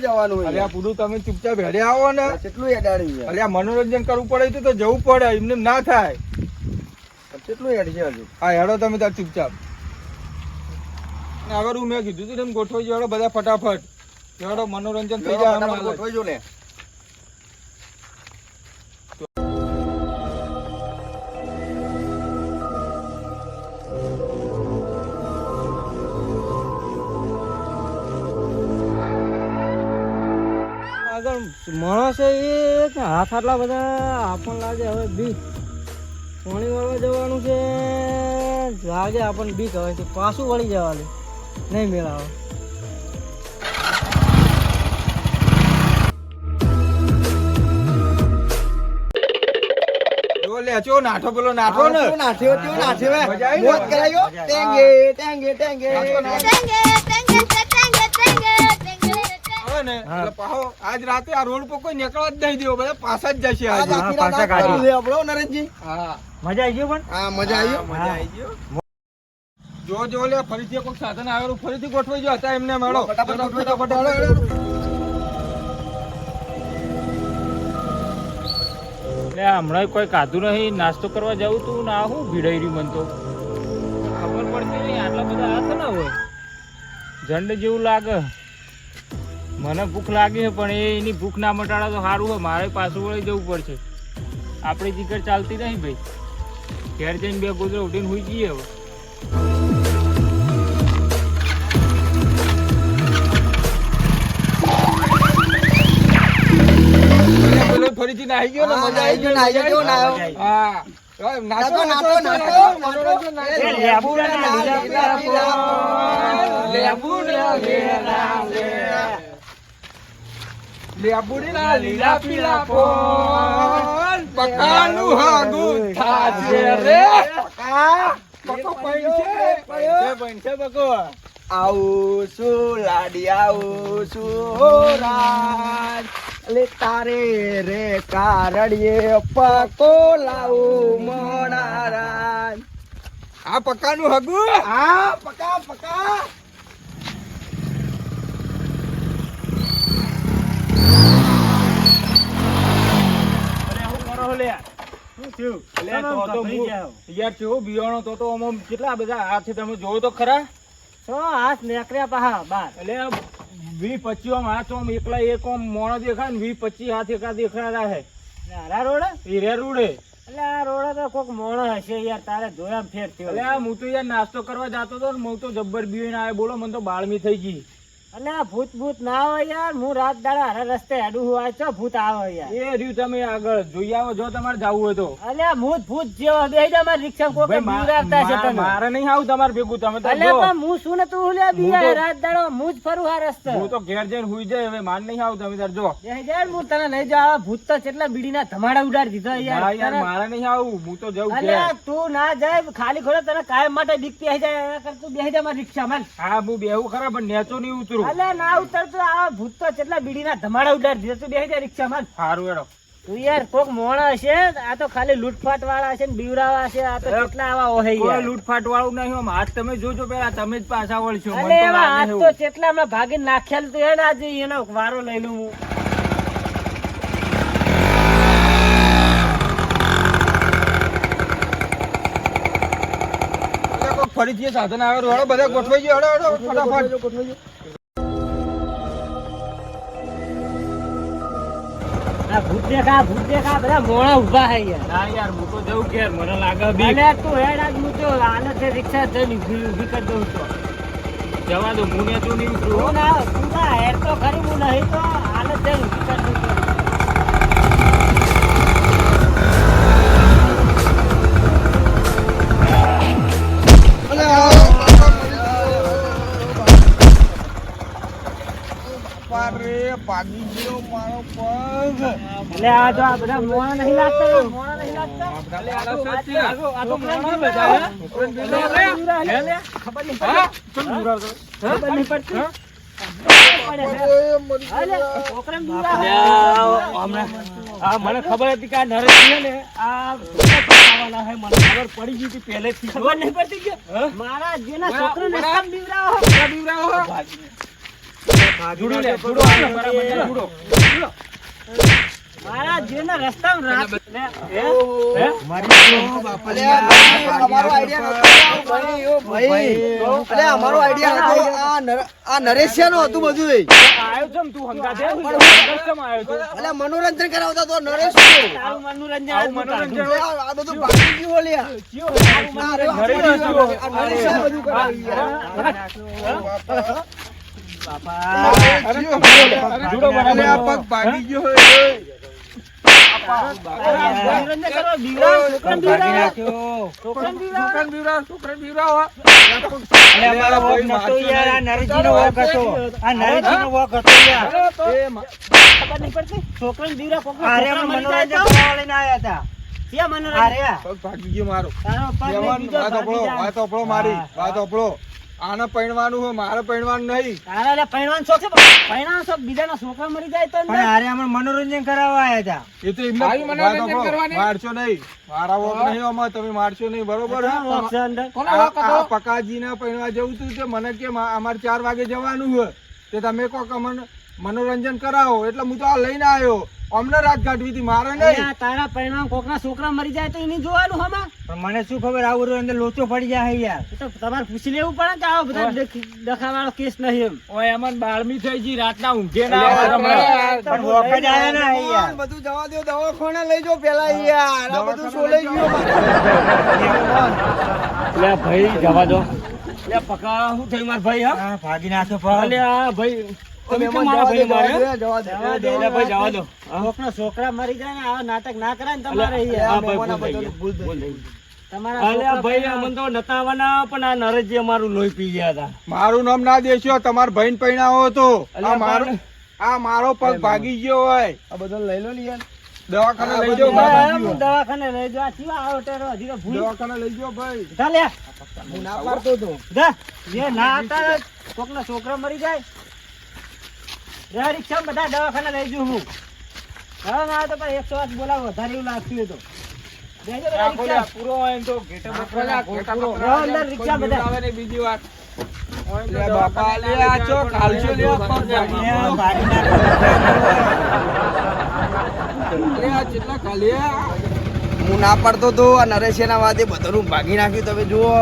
ચોય જવાનું હોય અલ્યા પૂરું તમે ચૂપચાપ હેડે આવો ને. કેટલું હેડાડ્યું છે? અલ્યા મનોરંજન કરવું પડે તો જવું પડે એમને ના થાય. કેટલું હેડ છે હજુ? હા હેડો તમે તાર ચૂપચાપ. આગળ હું મેં કીધું તું ને એમ ગોઠવાઈ જાઓ હેડો બધા ફટાફટ. હેડો મનોરંજન થઈ જાય. ગોઠવાઈ જો લે માણસ એ હાથ આટલા બધા આપણને લાગે હવે બીક પાણી વાળવા જવાનું છે લાગે આપણને બીક હવે છે પાછું વળી જવાનું નહીં મેળાવે નાઠો પેલો નાઠો ને નાઠ્યો નાઠ્યો કરાયો ટેંગે ટેંગે ટેંગે. હવે ને. એટલે પાહો આજ રાતે આ રોડ પર કોઈ નીકળવા જ નહીં દેવો બધા પાછા જ જશે આજે. આખી પાછા કાઢી. આપણો નરેશજી હા મજા આવી ગયો પણ? હા મજા આવી ગયો? મજા આવી ગયો જો જો લે ફરીથી કોઈ સાધન આવેલું ફરીથી ગોઠવી જો હતા એમને મેળો. ફટાફટ ફટાફટ ફટાફટ. હેડો, હેડો. એટલે હમણાં કોઈ કાધું નહીં નાસ્તો કરવા જવું તું ના હું ભીડાઈ રહ્યું મન તો. ખબર પડતી નહીં આટલા બધા હાથ ના હોય. ઝંડ જેવું લાગે. મને ભૂખ લાગી છે પણ એ એની ભૂખ ના મટાડે તો સારું હોય મારે પાછું વળી જવું પડશે. આપણી જીગર ચાલતી નહીં ભાઈ. ઘેર જઈને બે ગોદરા ઉઠીને હોઈ જઈએ હવે. ફરીથી નાહી ગયો ને મજા આવી ગયો, નાહી ગયો, કેવો આવ્યો હા. નાચો, નાચો, નાચો, લેબુ લેબુ લેબુ લેબુ લીલા લીલા પીલા. પોલ. પકાનું હાગું થાશે રે. પકો પૈસે, પૈસે, પૈસે પકો. આવું છું લાડી આવું છું રાજ લે તારે રે કારડીએ પકો લાવું મોડા રાજ આ પકાનું હગું આ પકા પકા લે, તો તો હું- યાર કેવો બિયાણો તો તો આમાં કેટલા બધા હાથ છે તમે જોવો તો ખરા? તો હાથ નીકળ્યા પાહા બાર. એટલે વી પચી આમ હાથ આમ એકલા એક આમ મોણો દેખાય ને વી પચી હાથ એકા દેખાડા હે હારા રોડ? હીરે રોડે. એટલે આ રોડ તો કોક મોણો હશે યાર તારે જોયા ફેર થયો. એટલે આ હું તો યાર નાસ્તો કરવા જતો હતો ને હું તો જબ્બર બીવીને આવ્યો. બોલો મને તો બાળમી થઈ ગઈ. એટલે આ ભૂત ભૂત ના આવે યાર હું રાત દાડા હારા રસ્તે હેડું હું આ ચો ભૂત આવે યાર. એ રહ્યું તમે આગળ જોઈ આવો જો તમારે જવું હોય તો. અલે ભૂત ભૂત જેવો બે જા મારી રિક્ષા કોક મા- છે મા- તને. મારે નહીં આવું તમારે ભેગું તમે તો અલે પણ હું શું ને તું લે રાત દાડો હું જ ફરું આ રસ્તે. હું તો ઘેર જઈને હુઈ જાય હવે માર નહીં આવું તમે તાર જો. બેહી જા હું તને લઈ જાવ ભૂત તો કેટલા બીડીના ધમાડા ઉડાડી દીધો યાર. યાર મારે નહીં આવું હું તો જઉં અલે તું ના જાય ખાલી ખોડે તને કાયમ માટે બીક બેહી જાય એના તું બેહી જા મારી રિક્ષામાં. હા હું બેહું ખરા પણ નેચો નહીં ઉતરું. અલે ના ઉતરતો આ ભૂત તો કેટલા બીડીના ધમાડા ઉડાડી દીધા. તું બેહી જા રિક્ષામાં. સારું એડો તું યાર કોક મોણા હશે આ તો ખાલી લૂંટફાટ વાળા હશે ને બીવરાવા હશે આ તો કેટલા આવા કોઈ યાર. લૂંટફાટ વાળું નહીં આમ હાથ તમે જોજો પેલા તમે જ પાછા વળશો અલે એવા હાથ તો કેટલા મેં ભાગી નાખ્યાલ તો એને આજે એનો વારો લઈ લઉં હું. ફરીથી સાધન આવે બધા ગોઠવાઈ ગયો ફટાફટ. ગોઠવાઈ ફટાફટ આ ભૂત દેખા ભૂત દેખા બધા મોણા ઊભા હે યાર. ના યાર હું તો જઉં ઘેર મને લાગે બી અલે તું હેડ આજ હું તો આને તે રિક્ષા જઈને ઊભી ઊભી કરી દઉં તો જવા દો હું ને તું નહીં ઉતરું ના તું તો હેડ તો ખરી હું નહીં તો આને જઈને અરે ગયો મારો પગ એટલે આ જો આ બધા મોણા નહીં લાગતા મોણા નહીં આ તો આ તો- મોણા બધા, હે? હે? હે? હે? હે? ખબર નહીં પડતી. નહીં પડતી. હા? હે. મને ખબર હતી કે આ નરેશ છે ને આ આવવાના છે મને ખબર પડી ગઈ હતી પહેલેથી ખબર નહીં પડતી કે મારા જેના છોકરાને બીવરાવો? બીવરાવો હો? જુડો લે જુડો બરાબર લે, જુડો. મારા જીવનના રસ્તામાં રાત લે, હે? હે? અલ્યા ભાઈ, અમારો આઈડિયા નતો. ભાઈ ઓ ભાઈ અલ્યા અમારો આઈડિયા નતો આ આ નરેશિયાનો હતું બધું એ. આયો છે તું આયો છે? મનોરંજન કરાવતા તો નરેશ. તારું મનોરંજન આ બધું ગયું આ ઘરે આ નરેશિયા ગયો હોય મનોરંજન કરવા બીવડાવ, છોકરાને બીવડાવ. છોકરાને બીવડાવ. છોકરાને બીવડાવો, છોકરાને બીવડાવો. મારો વોક નતો યાર, આ નરેશજીનો વોક હતો. છોકરો ભાગી ગયો મારો. વાત મારી વાત આને પૈણવાનું હોય મારે પૈણવાનું નહીં. તારા લે પૈણવાનો શોખ છે? પૈણાનો શોખ બીજાના છોકરા મરી જાય તો અમે મનોરંજન કરાવવા આવ્યા હતા એ તો એમને મનોરંજન કરવાની? મારશો નહીં. મારા વોક નહીં અમે તમે મારશો નહીં બરોબર હા? પકાજીને પૈણવા જવું તું તે મને કે અમારે ચાર વાગે જવાનું હોય. તે તમે કહો કે મને મનોરંજન કરાવો એટલે હું તો આ લઈને આવ્યો. અમને રાત કાઢવી હતી મારે નહીં. તારા પૈણામાં કોકના છોકરા મરી જાય તો એને જોવાનું હમા મને શું ખબર આવું અંદર લોચો પડી જાય યાર. તો તમારે પૂછી લેવું પડે ને કે આવો બધા દખાવાળો કેસ નહીં એમ. ઓય અમન બાળમી થઈ ગઈ રાતના ઊંઘે ના આવે. પણ વોક જ આયા ના યાર. બધું જવા દો દવાખાને લઈ જો પેલા યાર. આ બધું શું લઈ મારે. લે ભાઈ જવા દો. લે પકા શું થયું માર ભાઈ હા? હા, ભાગી નાખ્યો. લે આ ભાઈ ભાઈ મારે છોકરા જાય ને આવા નાટક ના ને તમારે નામ ના દેશો તમાર ભાઈ પૈણાવો હતો. આ મારો પગ ભાગી ગયો હોય. આ બધો લઈ લો ને યાર દવાખાને લઈ જાઓ ભાઈ. દવાખાને લઈ જાઓ. આ ચીવા આવો ટેરો, હજી ભૂલ. દવાખાને લઈ જાઓ ભાઈ. જા લે. હું ના પાડતો તો. જા. જે ના આવતા કોકના છોકરા મરી જાય. રે રિક્ષામાં બધા દવાખાના લઈ જઉં હું. હવે ના તો પણ એકસો આઠ બોલાવો વધારે એવું લાગતું હોય તો. બેજો વાત. હું ના પાડતો હતો નરેશ એના વાદે બધાનું ભાગી નાખ્યું તમે જુઓ